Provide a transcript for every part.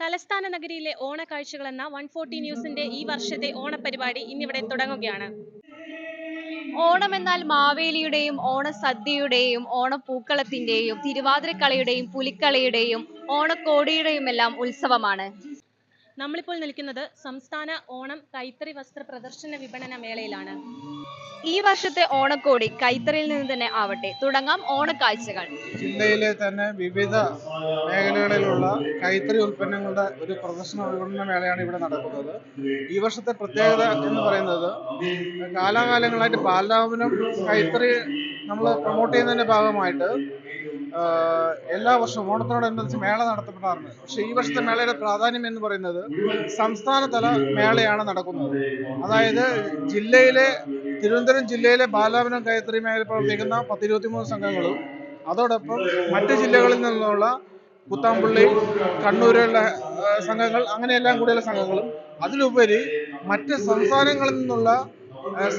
തലസ്ഥാന നഗരിയിലെ ഓണക്കാഴ്ചകൾ എന്ന one forty ന്യൂസിന്റെ ഈ വർഷത്തെ ഓണപരിപാടി ഇന്നിവിടെ തുടങ്ങുകയാണ്. ഓണം എന്നാൽ മാവേലിയുടെയും ഓണസദ്യയുടെയും ഓണപ്പൂക്കളത്തിന്റെയും തിരുവാതിരക്കളിയുടെയും പുലിക്കളിയുടെയും ഓണക്കോടിയുടെയും എല്ലാം ഉത്സവമാണ്. നമ്മളിപ്പോൾ നിൽക്കുന്നത് സംസ്ഥാന ഓണം കൈത്തറി വസ്ത്ര പ്രദർശന വിപണന മേളയിലാണ്. ഈ വർഷത്തെ ഓണക്കോടി കൈത്തറിയിൽ നിന്ന് തന്നെ ആവട്ടെ. തുടങ്ങാം ഓണക്കാഴ്ചകൾ. ജില്ലയിലെ തന്നെ വിവിധ മേഖലകളിലുള്ള കൈത്തറി ഉൽപ്പന്നങ്ങളുടെ ഒരു പ്രദർശന വിപണന മേളയാണ് ഇവിടെ നടക്കുന്നത്. ഈ വർഷത്തെ പ്രത്യേകത എന്ന് പറയുന്നത് കാലാകാലങ്ങളായിട്ട് പാലാവനം കൈത്തറി നമ്മൾ പ്രൊമോട്ട് ചെയ്യുന്നതിന്റെ ഭാഗമായിട്ട് എല്ലാ വർഷവും ഓണത്തോടനുബന്ധിച്ച് മേള നടത്തപ്പെടാറുണ്ട്. പക്ഷേ ഈ വർഷത്തെ മേളയുടെ പ്രാധാന്യം എന്ന് പറയുന്നത് സംസ്ഥാനതല മേളയാണ് നടക്കുന്നത്. അതായത് ജില്ലയിലെ തിരുവനന്തപുരം ജില്ലയിലെ ബാലാപനം കൈത്തറി മേഖലയിൽ പ്രവർത്തിക്കുന്ന പത്തിരുപത്തിമൂന്ന് സംഘങ്ങളും അതോടൊപ്പം മറ്റ് ജില്ലകളിൽ നിന്നുള്ള കുത്താമ്പുള്ളി കണ്ണൂരുള്ള സംഘങ്ങൾ അങ്ങനെയെല്ലാം കൂടിയുള്ള സംഘങ്ങളും അതിലുപരി മറ്റ് സംസ്ഥാനങ്ങളിൽ നിന്നുള്ള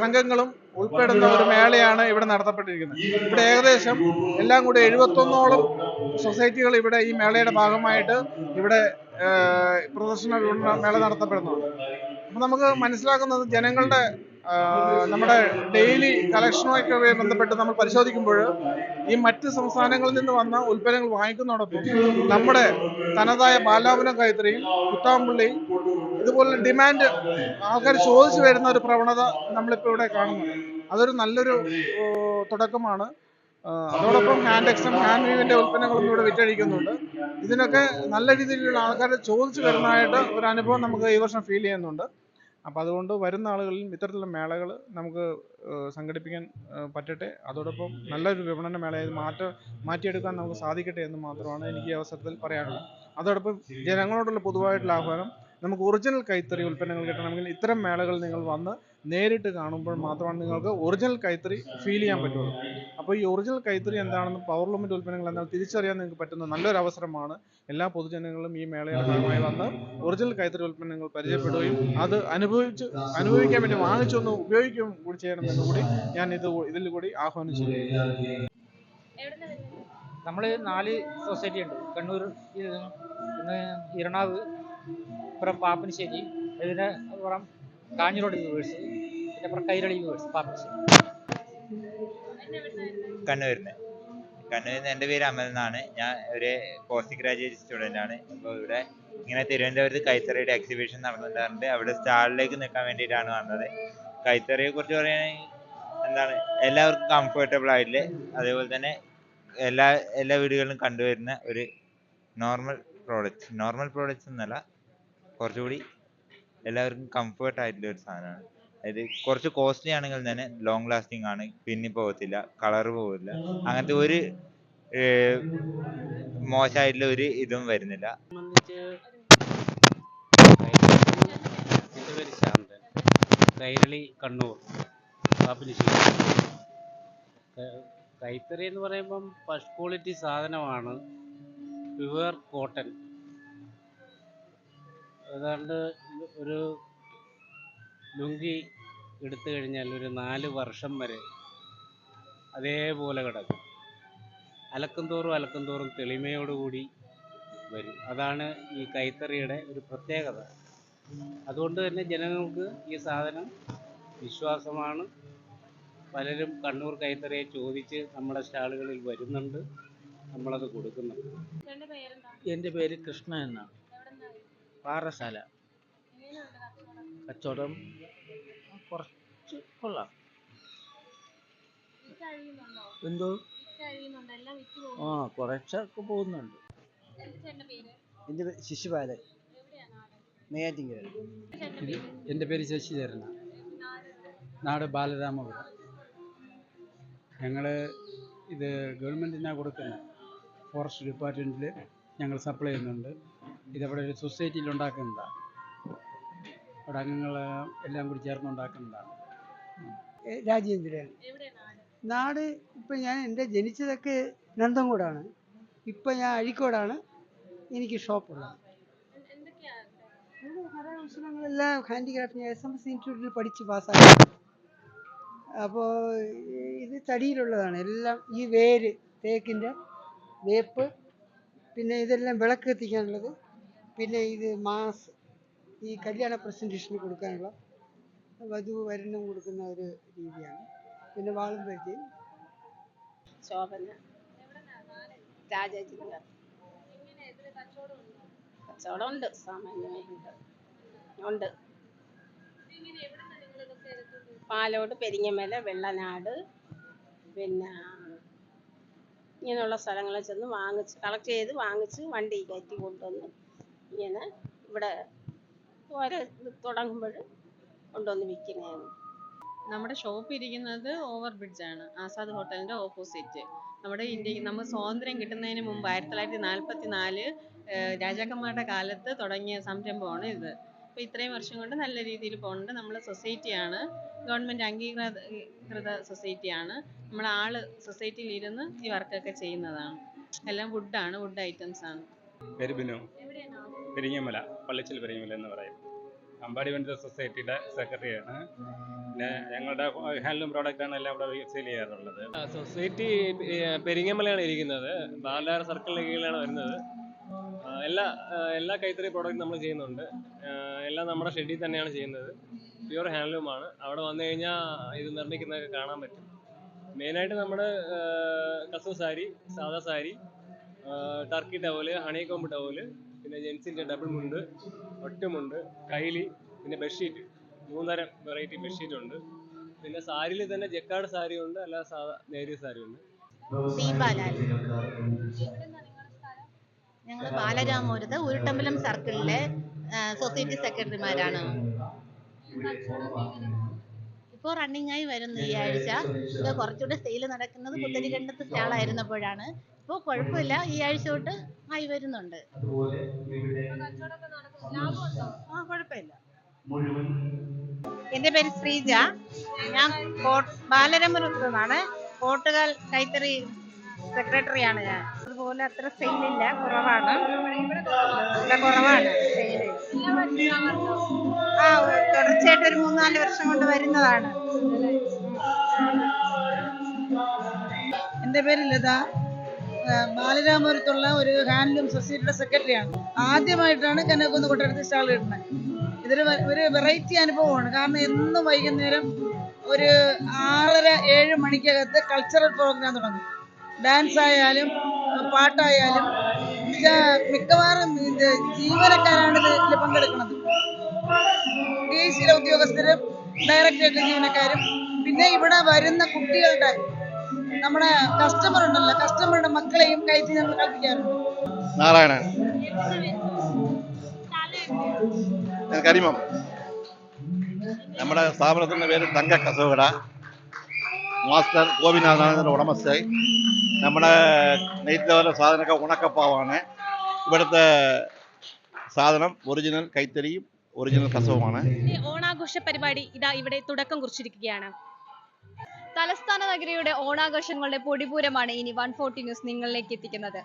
സംഘങ്ങളും ഉൾപ്പെടുന്ന ഒരു മേളയാണ് ഇവിടെ നടത്തപ്പെട്ടിരിക്കുന്നത്. ഇവിടെ ഏകദേശം എല്ലാം കൂടി എഴുപത്തൊന്നോളം സൊസൈറ്റികൾ ഇവിടെ ഈ മേളയുടെ ഭാഗമായിട്ട് ഇവിടെ പ്രദർശന മേള നടത്തപ്പെടുന്നുണ്ട്. അപ്പൊ നമുക്ക് മനസ്സിലാക്കുന്നത് ജനങ്ങളുടെ നമ്മുടെ ഡെയിലി കളക്ഷനുമായിട്ട് ബന്ധപ്പെട്ട് നമ്മൾ പരിശോധിക്കുമ്പോൾ ഈ മറ്റ് സംസ്ഥാനങ്ങളിൽ നിന്ന് വന്ന ഉൽപ്പന്നങ്ങൾ വാങ്ങിക്കുന്നതോടൊപ്പം നമ്മുടെ തനതായ ബാലാപുരം കൈത്തറിയും കുത്താമ്പുള്ളി ഇതുപോലെ ഡിമാൻഡ് ആൾക്കാർ ചോദിച്ചു വരുന്ന ഒരു പ്രവണത നമ്മളിപ്പോൾ ഇവിടെ കാണുന്നുണ്ട്. അതൊരു നല്ലൊരു തുടക്കമാണ്. അതോടൊപ്പം ഹാൻഡ് എക്സും ഹാൻഡ് വീവിന്റെ ഉൽപ്പന്നങ്ങളും ഇവിടെ വിറ്റഴിക്കുന്നുണ്ട്. ഇതിനൊക്കെ നല്ല രീതിയിലുള്ള ആൾക്കാർ ചോദിച്ചു വരുന്നതായിട്ട് ഒരു അനുഭവം നമുക്ക് ഈ വർഷം ഫീൽ ചെയ്യുന്നുണ്ട്. അപ്പോൾ അതുകൊണ്ട് വരുന്ന ആളുകളിൽ ഇത്തരത്തിലുള്ള മേളകൾ നമുക്ക് സംഘടിപ്പിക്കാൻ പറ്റട്ടെ. അതോടൊപ്പം നല്ലൊരു വിപണന മേളയായി മാറ്റ മാറ്റിയെടുക്കാൻ നമുക്ക് സാധിക്കട്ടെ എന്ന് മാത്രമാണ് എനിക്ക് ഈ അവസരത്തിൽ പറയാനുള്ളത്. അതോടൊപ്പം ജനങ്ങളോടുള്ള പൊതുവായിട്ടുള്ള ആഹ്വാനം നമുക്ക് ഒറിജിനൽ കൈത്തറി ഉൽപ്പന്നങ്ങൾ കിട്ടണമെങ്കിൽ ഇത്തരം മേളകളിൽ നിങ്ങൾ വന്ന് നേരിട്ട് കാണുമ്പോൾ മാത്രമാണ് നിങ്ങൾക്ക് ഒറിജിനൽ കൈത്തറി ഫീൽ ചെയ്യാൻ പറ്റുള്ളൂ. അപ്പോൾ ഈ ഒറിജിനൽ കൈത്തറി എന്താണെന്ന് പവർ ലൂമിന്റെ ഉൽപ്പന്നങ്ങൾ എന്താണ് തിരിച്ചറിയാൻ നിങ്ങൾക്ക് പറ്റുന്ന നല്ലൊരു അവസരമാണ്. എല്ലാ പൊതുജനങ്ങളും ഈ മേളയുടെ ഭാഗമായി വന്ന് ഒറിജിനൽ കൈത്തറി ഉൽപ്പന്നങ്ങൾ പരിചയപ്പെടുകയും അത് അനുഭവിച്ച് അനുഭവിക്കാൻ വേണ്ടി വാങ്ങിച്ചൊന്ന് ഉപയോഗിക്കുകയും കൂടി ചെയ്യണമെന്ന് കൂടി ഞാൻ ഇത് ഇതിൽ കൂടി ആഹ്വാനം ചെയ്യുന്നു നമ്മൾ നാല് സൊസൈറ്റി ഉണ്ട്. കണ്ണൂർ പിന്നെ ഇരണാവ് പാപ്പനശ്ശേരി ഇതിന് കാഞ്ഞിരോട് യൂണിവേഴ്സ് പിന്നെ അപ്പുറം കൈരളി യൂണിവേഴ്സ് പാപ്പനശ്ശേരി കണ്ണൂരിന് കണ്ണൂരിൽ എന്റെ പേര് അമൽ എന്നാണ്. ഞാൻ ഒരു പോസ്റ്റ് ഗ്രാജുവേറ്റ് സ്റ്റുഡന്റ് ആണ്. അപ്പോൾ ഇവിടെ ഇങ്ങനെ തിരുവനന്തപുരത്ത് കൈത്തറിയുടെ എക്സിബിഷൻ നടന്നിട്ടുണ്ട്. അവിടെ സ്റ്റാളിലേക്ക് നിൽക്കാൻ വേണ്ടിയിട്ടാണ് വന്നത്. കൈത്തറിയെ കുറിച്ച് പറയുകയാണെങ്കിൽ എന്താണ് എല്ലാവർക്കും കംഫർട്ടബിൾ ആയിട്ടില്ലേ? അതേപോലെ തന്നെ എല്ലാ എല്ലാ വീടുകളിലും കണ്ടുവരുന്ന ഒരു നോർമൽ പ്രോഡക്റ്റ് നോർമൽ പ്രോഡക്റ്റ് എന്നല്ല കുറച്ചുകൂടി എല്ലാവർക്കും കംഫർട്ട് ആയിട്ടുള്ള ഒരു സാധനമാണ്. അതായത് കുറച്ച് കോസ്റ്റ്ലി ആണെങ്കിൽ തന്നെ ലോങ് ലാസ്റ്റിംഗ് ആണ്. പിന്നി പോകത്തില്ല. കളർ പോകില്ല അങ്ങനത്തെ ഒരു മോശമായിട്ടുള്ള ഒരു ഇതും വരുന്നില്ല. കൈരളി കണ്ണൂർ. കൈത്തറി എന്ന് പറയുമ്പം ഫസ്റ്റ് ക്വാളിറ്റി സാധനമാണ്. പ്യുവർ കോട്ടൺ ഏതാണ്ട് ഒരു ലുങ്കി എടുത്തു കഴിഞ്ഞാൽ ഒരു നാല് വർഷം വരെ അതേപോലെ കിടക്കും. അലക്കും തോറും അലക്കും തോറും തെളിമയോടുകൂടി വരും. അതാണ് ഈ കൈത്തറിയുടെ ഒരു പ്രത്യേകത. അതുകൊണ്ട് തന്നെ ജനങ്ങൾക്ക് ഈ സാധനം വിശ്വാസമാണ്. പലരും കണ്ണൂർ കൈത്തറിയെ ചോദിച്ച് നമ്മുടെ സ്റ്റാളുകളിൽ വരുന്നുണ്ട്. നമ്മളത് കൊടുക്കുന്നുണ്ട്. എന്റെ പേര് കൃഷ്ണ എന്നാണ്. പാറശാല. കച്ചവടം കുറച്ച് കൊള്ളാം. എന്തോ? ആ കുറച്ചൊക്കെ പോകുന്നുണ്ട്. എന്റെ പേര്? ശിശുപാലൻ നെയ്യാറ്റിങ്കര എന്റെ പേര്? ശശിധരന നാട് ബാലരാമപുരം. ഞങ്ങൾ ഇത് ഗവൺമെന്റിനാണ് കൊടുക്കുന്ന. ഫോറസ്റ്റ് ഡിപ്പാർട്ട്മെന്റിൽ ഞങ്ങൾ സപ്ലൈ ചെയ്യുന്നുണ്ട്. ഇതവിടെ ഒരു സൊസൈറ്റിയിൽ ഉണ്ടാക്കുന്നതാണ് അവിടെ അംഗങ്ങൾ എല്ലാം കൂടി ചേർന്ന് ഉണ്ടാക്കുന്നതാണ്. രാജേന്ദ്രൻ. നാട് ഇപ്പം ഞാൻ എന്റെ ജനിച്ചതൊക്കെ നന്തൻകൂടാണ് ഇപ്പം ഞാൻ അഴിക്കോടാണ് എനിക്ക് ഷോപ്പുള്ളത്. കരകൗശലങ്ങളെല്ലാം ഹാൻഡിക്രാഫ്റ്റ് എസ് എം എസ് ഇൻസ്റ്റിറ്റ്യൂട്ടിൽ പഠിച്ച് പാസ്സായി. അപ്പോൾ ഇത് തടിയിലുള്ളതാണ്. എല്ലാം ഈ വേര് തേക്കിന്റെ വേപ്പ് പിന്നെ ഇതെല്ലാം വിളക്ക് കത്തിക്കാനുള്ളത്. പിന്നെ ഇത് മാസ് ഈ കല്യാണ പ്രസന്റേഷന് കൊടുക്കാനുള്ള വധു വരനും കൊടുക്കുന്ന ഒരു രീതിയാണ്. പിന്നെ വാളും പരിചയം. ശോഭന. സാമാന്യമായിട്ടുണ്ട് ഉണ്ട്. പാലോട് പെരിങ്ങമല വെള്ളനാട് പിന്നെ ഇങ്ങനെയുള്ള സ്ഥലങ്ങളിൽ ചെന്ന് വാങ്ങിച്ച് കളക്ട് ചെയ്ത് വാങ്ങിച്ച് വണ്ടി കയറ്റി കൊണ്ടുവന്ന് ഇങ്ങനെ ഇവിടെ ഓരോ തുടങ്ങുമ്പോൾ കൊണ്ടുവന്ന് വിൽക്കുന്നതാണ്. നമ്മുടെ ഷോപ്പ് ഇരിക്കുന്നത് ഓവർ ബ്രിഡ്ജ് ആണ്. ആസാദ് ഹോട്ടലിന്റെ ഓപ്പോസിറ്റ്. നമ്മുടെ ഇന്ത്യ നമ്മൾ സ്വാതന്ത്ര്യം കിട്ടുന്നതിന് മുമ്പ് ആയിരത്തി തൊള്ളായിരത്തി നാൽപ്പത്തി നാല് രാജാക്കന്മാരുടെ കാലത്ത് തുടങ്ങിയ സംരംഭമാണ് ഇത്. അപ്പോൾ ഇത്രയും വർഷം കൊണ്ട് നല്ല രീതിയിൽ പോകുന്നുണ്ട് നമ്മൾ സൊസൈറ്റിയാണ് ഗവൺമെന്റ് അംഗീകൃത സൊസൈറ്റിയാണ് നമ്മൾ ആൾ സൊസൈറ്റിയിൽ ഇരുന്ന് ഈ വർക്കൊക്കെ ചെയ്യുന്നതാണ്. എല്ലാം വുഡാണ് വുഡ് ഐറ്റംസ് ആണ്. പേര് ബിനു. പെരിങ്ങമല പള്ളിച്ചൽ പെരിങ്ങമല എന്ന് പറയും. അമ്പാടി സൊസൈറ്റിയുടെ സെക്രട്ടറിയാണ്. പിന്നെ ഞങ്ങളുടെ ഹാൻഡ്ലൂം പ്രോഡക്റ്റ് ആണ് എല്ലാം ഇവിടെ സെയിൽ ചെയ്യാറുള്ളത്. സൊസൈറ്റി പെരിങ്ങമലയാണ് ഇരിക്കുന്നത്. ബാലാർ സർക്കിളിന് കീഴിലാണ് വരുന്നത്. എല്ലാ എല്ലാ കൈത്തറി പ്രോഡക്റ്റും നമ്മൾ ചെയ്യുന്നുണ്ട്. എല്ലാം നമ്മുടെ ഷെഡിൽ തന്നെയാണ് ചെയ്യുന്നത്. പ്യുവർ ഹാൻഡ്ലൂം ആണ് അവിടെ വന്നു കഴിഞ്ഞാൽ ഇത് നിർമ്മിക്കുന്നതൊക്കെ കാണാൻ പറ്റും. മെയിനായിട്ട് നമ്മുടെ കസവ് സാരി സാദാ sari turkey towel honey towel പിന്നെ ജെൻസിന്റെ ഡബിൾ മുണ്ട് ഒറ്റമുണ്ട് കൈലി പിന്നെ ബെഡ്ഷീറ്റ് മൂന്നരം വെറൈറ്റി ബെഡ്ഷീറ്റ് ഉണ്ട്. പിന്നെ സാരിയിൽ തന്നെ ജക്കാർഡ് സാരി ഉണ്ട് അല്ലാതെ സാധാ നേരിയ സാരി ഉണ്ട്. ഞങ്ങൾ ബാലരാമപുരത്ത് ഉരുട്ടമ്പലം സർക്കിളിലെ സൊസൈറ്റി സെക്രട്ടറിമാരാണ് ഇപ്പോൾ റണ്ണിങ് ആയി വരുന്നു ഈ ആഴ്ച. ഇപ്പോൾ കുറച്ചുകൂടെ സെയിൽ നടക്കുന്നത് കുത്തരികണ്ടത്ത് സ്റ്റാൾ ആയിരുന്നപ്പോഴാണ് ഇപ്പോൾ കുഴപ്പമില്ല. ഈ ആഴ്ച തൊട്ട് ആയി വരുന്നുണ്ട്. ആ കുഴപ്പമില്ല. എന്റെ പേര് ശ്രീജ. ഞാൻ നിന്നാണ് കോട്ടുകാൽ കൈത്തറി സെക്രട്ടറിയാണ് ഞാൻ. അതുപോലെ അത്ര സെയിലില്ല കുറവാണ്. കുറവാണ്. സെയിൽ ആ തുടർച്ചയായിട്ട് ഒരു മൂന്നാൽ വർഷം കൊണ്ട് വരുന്നതാണ്. എന്റെ പേര് ലത. ബാലരാമപുരത്തുള്ള ഒരു ഹാൻഡ്ലൂം സൊസൈറ്റിയുടെ സെക്രട്ടറിയാണ്. ആദ്യമായിട്ടാണ് കനകുന്ന് കൊട്ടടുത്ത് സ്റ്റാൾ ഇടുന്നത്. ഇതൊരു ഒരു വെറൈറ്റി അനുഭവമാണ്. കാരണം എന്നും വൈകുന്നേരം ഒരു ആറര ഏഴ് മണിക്കകത്ത് കൾച്ചറൽ പ്രോഗ്രാം തുടങ്ങും. ഡാൻസ് ആയാലും പാട്ടായാലും മിക്കവാറും ജീവനക്കാരാണ് ഇതിൽ പങ്കെടുക്കുന്നത്. സിയിലെ ഉദ്യോഗസ്ഥരും ഡയറക്ടറേറ്റ് ജീവനക്കാരും. പിന്നെ ഇവിടെ വരുന്ന കുട്ടികളുടെ നമ്മുടെ കസ്റ്റമർ ഉണ്ടല്ലോ കസ്റ്റമറുടെ മക്കളെയും കയറ്റി ഞങ്ങൾ കളിപ്പിക്കാറുണ്ട്. നമ്മുടെ സ്ഥാപനത്തിന്റെ പേര് തങ്ക കസവകട മാസ്റ്റർ ഗോപിനാഥാണ് ഇതിന്റെ ഉടമസ്ഥ നമ്മുടെ നെയ്ത്ത് ലെവലിലെ സാധനമൊക്കെ ഉണക്കപ്പാവാണ്. ഇവിടുത്തെ സാധനം ഒറിജിനൽ കൈത്തറിയും ഒറിജിനൽ കസവുമാണ്. ഓണാഘോഷ പരിപാടി ഇതാ ഇവിടെ തുടക്കം കുറിച്ചിരിക്കുകയാണ്. തലസ്ഥാന നഗരിയുടെ ഓണാഘോഷങ്ങളുടെ പൊടിപൂരമാണ് ഇനി വൺ ഫോർട്ടി ന്യൂസ് നിങ്ങളിലേക്ക് എത്തിക്കുന്നത്.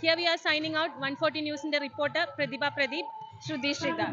Here we are signing out one forty ന്യൂസിന്റെ റിപ്പോർട്ടർ പ്രതിഭ പ്രദീപ് ശ്രുതി ശ്രീധർ